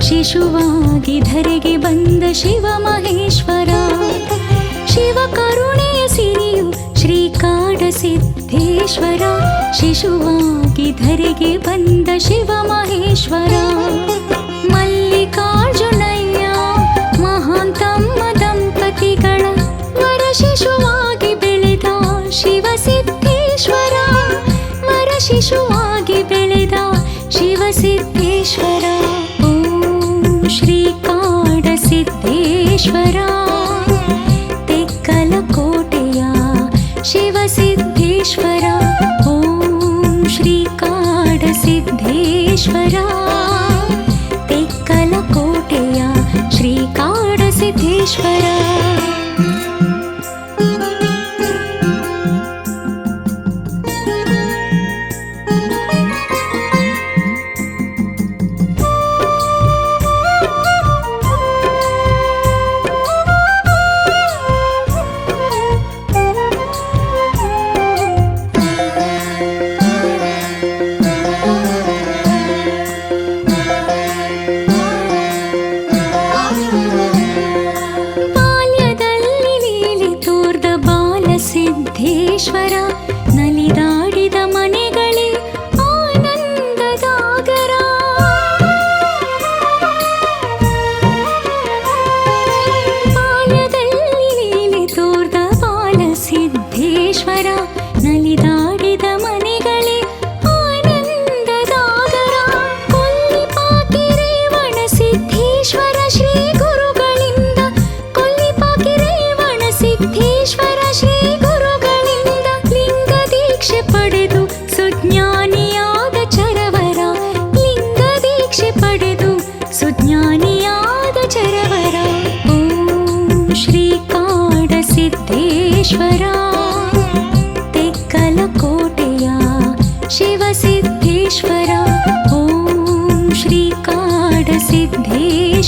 ಶಿಶುವಾಗಿ ಧರೆಗೆ ಬಂದ ಶಿವ ಮಹೇಶ್ವರ ಶಿವ ಕರುಣೆಯ ಸಿರಿಯು ಶ್ರೀಕಾಡ ಶಿಶುವಾಗಿ ಧರೆಗೆ ಬಂದ ಶಿವ ಮಹೇಶ್ವರ ಮಲ್ಲಿಕಾರ್ಜುನಯ್ಯ, ಮಹಾಂತಮ್ಮ ದಂಪತಿಗಳ ವರ ಶಿಶುವಾಗಿ ಬೆಳೆದ ಶಿವ ಸಿದ್ಧೇಶ್ವರ ವರ ಶಿಶುವ सिद्धेश्वरा। ॐ श्रीकाडसिद्धेश्वरा। तेक्कलकोटेया श्रीकाडसिद्धेश्वरा।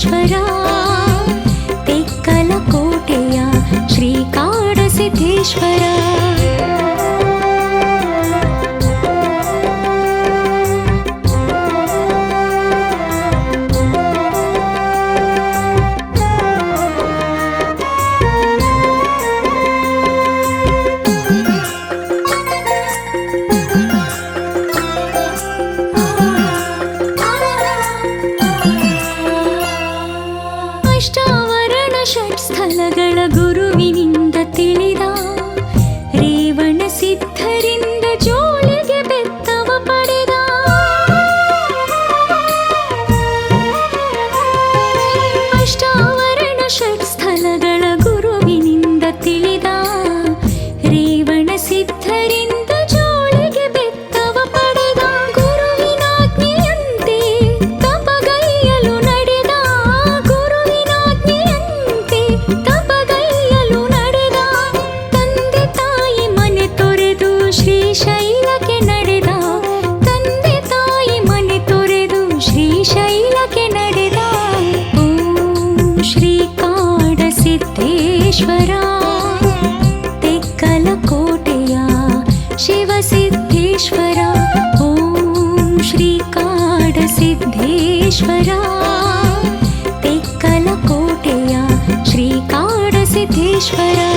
శ్రీకాళహస్తీశ్వరా తెక్కల కోటయ శ్రీకాళ సిద్ధేశ్వరా. அழகள குருவினின் श्वरा ॐ श्र श्रीकाडसिद्धेश्वरा तेक्कलकोटया श्रीकाडसिद्धेश्वरा।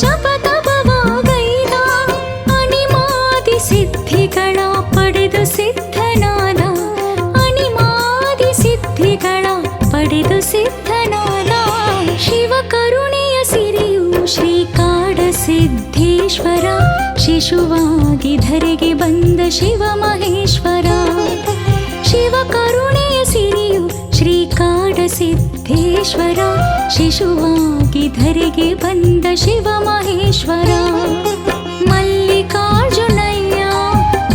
ಜಪತಪವಾಗೈದ. ಅಣಿಮಾದಿ ಸಿದ್ಧಿಗಳ ಪಡೆದು ಸಿದ್ಧನಾದ. ಅಣಿಮಾದಿ ಸಿದ್ಧಿಗಳ ಪಡೆದು ಸಿದ್ಧನಾದ. ಶಿವಕರುಣೆಯ ಸಿರಿಯು ಶ್ರೀ ಕಾಡ ಸಿದ್ಧೇಶ್ವರ. ಶಿಶುವಾಗಿ ಧರೆಗೆ ಬಂದ ಶಿವ ಮಹೇಶ್ವರ. ಶಿವಕರುಣೆಯ ಸಿರಿಯು ಶ್ರೀಕಾಡ ಸಿದ್ಧ ಸಿದ್ದೇಶ್ವರ ಶಿಶುವಾಗಿ ಧರೆಗೆ ಬಂದ ಶಿವ ಮಹೇಶ್ವರ. ಮಲ್ಲಿಕಾರ್ಜುನಯ್ಯ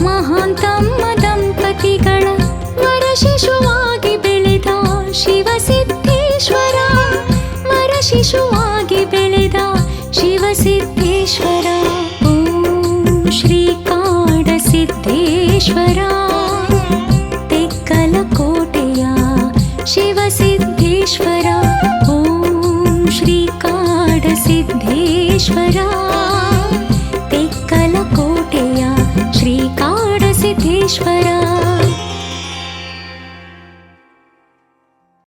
ಮಹಾಂತಮ್ಮ ದಂಪತಿಗಳ ವರ ಶಿಶುವಾಗಿ ಬೆಳೆದ ಶಿವ ಸಿದ್ದೇಶ್ವರ. ವರ ಶಿಶುವಾಗಿ ಬೆಳೆದ ಶಿವ ಸಿದ್ದೇಶ್ವರ. ಓಂ ಶ್ರೀಕಾಡ ಸಿದ್ದೇಶ್ವರ. ತೆಕ್ಕಲ 闪耀